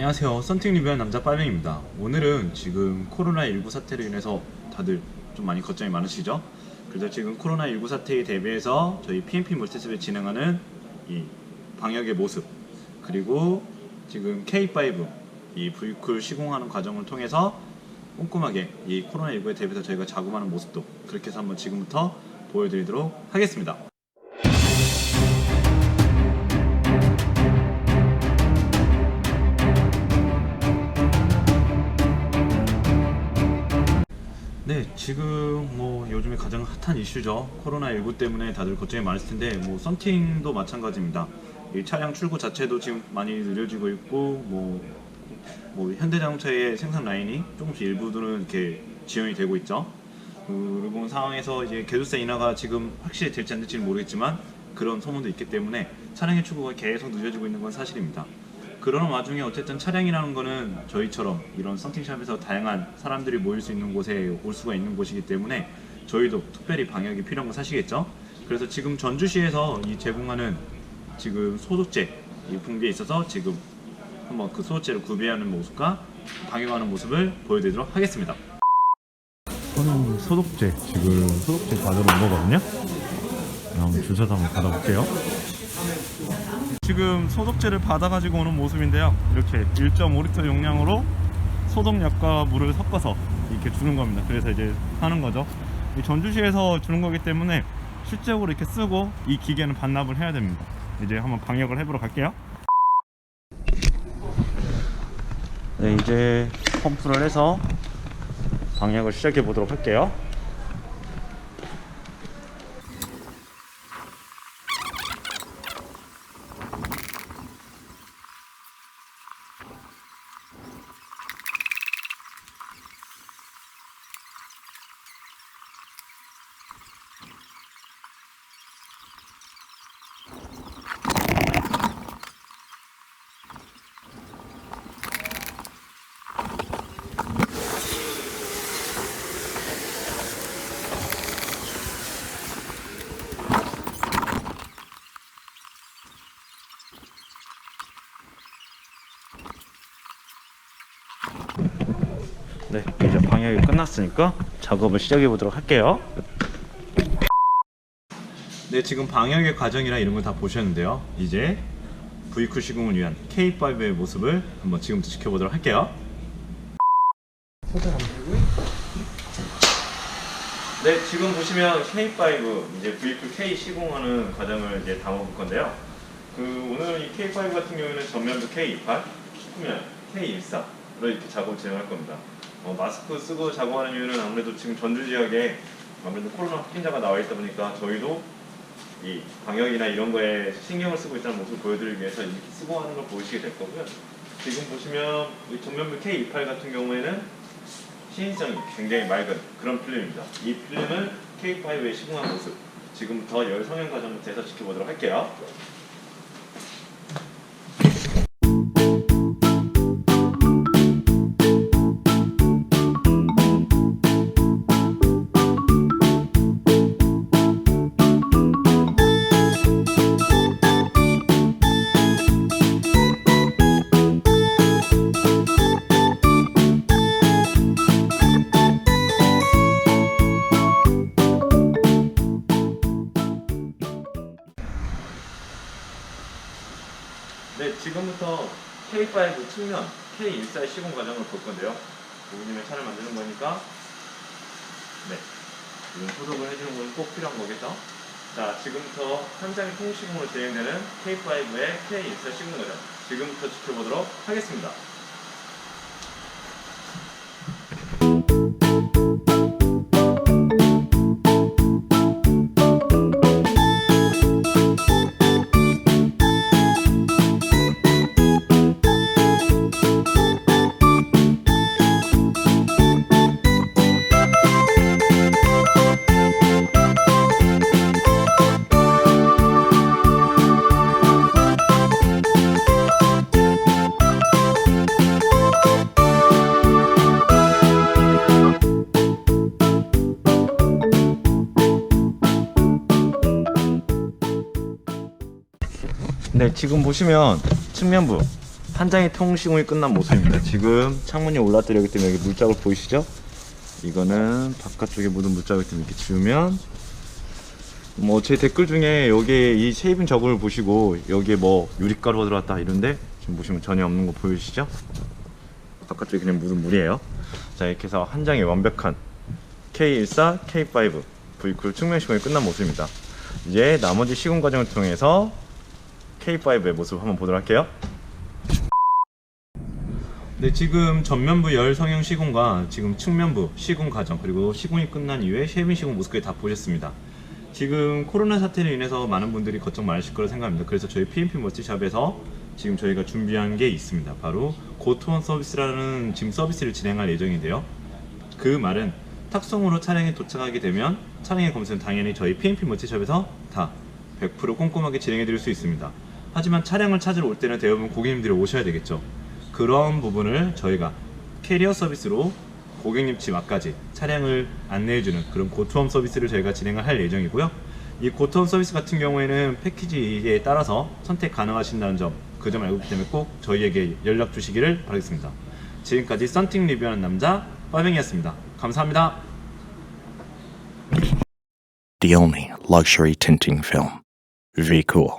안녕하세요. 썬팅 리뷰한 남자 빨명입니다. 오늘은 지금 코로나19 사태로 인해서 다들 좀 많이 걱정이 많으시죠? 그래서 지금 코로나19 사태에 대비해서 저희 PMP 몰테스를 진행하는 이 방역의 모습 그리고 지금 K5 이 V쿨 시공하는 과정을 통해서 꼼꼼하게 이 코로나19에 대비해서 저희가 자금하는 모습도 그렇게 해서 한번 지금부터 보여드리도록 하겠습니다. 네, 지금 뭐 요즘에 가장 핫한 이슈죠. 코로나19 때문에 다들 걱정이 많으실 텐데, 뭐 썬팅도 마찬가지입니다. 이 차량 출고 자체도 지금 많이 느려지고 있고, 뭐, 뭐 현대자동차의 생산 라인이 조금씩 일부들은 이렇게 지연이 되고 있죠. 그런 상황에서 이제 개조세 인하가 지금 확실히 될지 안 될지는 모르겠지만 그런 소문도 있기 때문에 차량의 출고가 계속 늦어지고 있는 건 사실입니다. 그런 와중에 어쨌든 차량이라는 거는 저희처럼 이런 썬팅샵에서 다양한 사람들이 모일 수 있는 곳에 올 수가 있는 곳이기 때문에 저희도 특별히 방역이 필요한 거 사시겠죠? 그래서 지금 전주시에서 이 제공하는 지금 소독제 이 분기에 있어서 지금 한번 그 소독제를 구비하는 모습과 방역하는 모습을 보여드리도록 하겠습니다. 저는 소독제 지금 소독제 받으러 온 거거든요. 한번 주셔서 한번 받아볼게요. 지금 소독제를 받아가지고 오는 모습인데요. 이렇게 1.5리터 용량으로 소독약과 물을 섞어서 이렇게 주는 겁니다. 그래서 이제 하는 거죠. 이 전주시에서 주는 거기 때문에 실제로 이렇게 쓰고 이 기계는 반납을 해야 됩니다. 이제 한번 방역을 해보러 갈게요. 네, 이제 펌프를 해서 방역을 시작해 보도록 할게요. 네, 이제 방역이 끝났으니까 작업을 시작해 보도록 할게요. 네, 지금 방역의 과정이나 이런 걸 다 보셨는데요. 이제 V쿨 시공을 위한 K5의 모습을 한번 지금부터 지켜보도록 할게요. 네, 지금 보시면 K5 이제 V쿨 K 시공하는 과정을 이제 담아볼 건데요. 그 오늘 이 K5 같은 경우에는 전면부 K28, 후면 K14로 이렇게 작업을 진행할 겁니다. 어, 마스크 쓰고 작업하는 이유는 아무래도 지금 전주 지역에 아무래도 코로나 확진자가 나와 있다 보니까 저희도 이 방역이나 이런 거에 신경을 쓰고 있다는 모습을 보여드리기 위해서 이렇게 쓰고 하는 걸 보시게 될 거고요. 지금 보시면 이 전면부 K28 같은 경우에는 시인성이 굉장히 맑은 그런 필름입니다. 이 필름을 K5에 시공한 모습 지금부터 열 성형 과정부터 해서 지켜보도록 할게요. 지금부터 K5 측면 K14 시공 과정을 볼 건데요. 고객님의 차를 만드는 거니까 네, 지금 소독을 해주는 건 꼭 필요한 거겠죠? 자, 지금부터 현장 통시공으로 진행되는 K5의 K14 시공 과정 지금부터 지켜보도록 하겠습니다. 네, 지금 보시면 측면부 한 장의 통시공이 끝난 모습입니다. 지금 창문이 올라뜨려기 때문에 여기 물자국 보이시죠? 이거는 바깥쪽에 묻은 물자국 때문에 이렇게 지우면 뭐제 댓글 중에 여기에 이 쉐이빙 저금을 보시고 여기에 뭐 유리가루가 들어갔다 이런데 지금 보시면 전혀 없는 거 보이시죠? 바깥쪽에 그냥 묻은 물이에요. 자 이렇게 해서 한 장의 완벽한 K14, K5 V쿨 측면 시공이 끝난 모습입니다. 이제 나머지 시공 과정을 통해서 K5의 모습 한번 보도록 할게요. 네, 지금 전면부 열 성형 시공과 지금 측면부 시공 과정 그리고 시공이 끝난 이후에 쉐이빙 시공 모습까지 다 보셨습니다. 지금 코로나 사태로 인해서 많은 분들이 걱정 많으실 거라 생각합니다. 그래서 저희 PMP 멀티샵에서 지금 저희가 준비한 게 있습니다. 바로 고투원 서비스라는 지금 서비스를 진행할 예정인데요. 그 말은 탁송으로 차량이 도착하게 되면 차량의 검수는 당연히 저희 PMP 멀티샵에서 다 100% 꼼꼼하게 진행해 드릴 수 있습니다. 하지만 차량을 찾으러 올 때는 대부분 고객님들이 오셔야 되겠죠. 그런 부분을 저희가 캐리어 서비스로 고객님 집 앞까지 차량을 안내해주는 그런 고투엄 서비스를 저희가 진행을 할 예정이고요. 이 고투엄 서비스 같은 경우에는 패키지에 따라서 선택 가능하신다는 점, 그 점 알고 있기 때문에 꼭 저희에게 연락 주시기를 바라겠습니다. 지금까지 썬팅 리뷰하는 남자 빠뱅이었습니다. 감사합니다. the only luxury tinting film. V Cool.